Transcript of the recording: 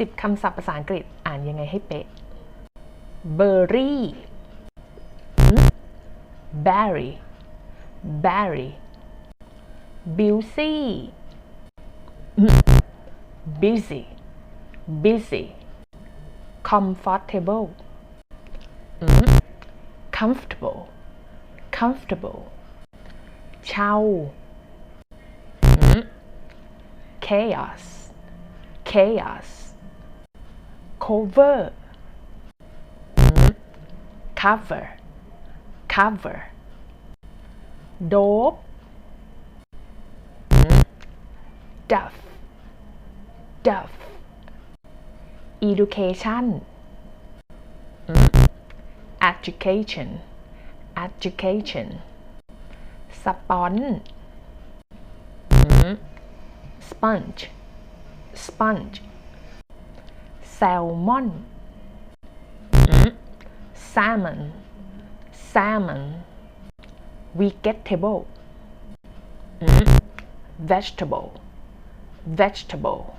10 คำศัพท์ภาษาอังกฤษอ่านยังไงให้เป๊ะ berry berry berry busy busy busy comfortable comfortable comfortable เช่า chaos chaos cover. Cover. Cover. Dope duff. Duff. Education. Education. Education. Sponge sponge. Sponge salmon. Salmon. Salmon. Vegetable. Vegetable. Vegetable.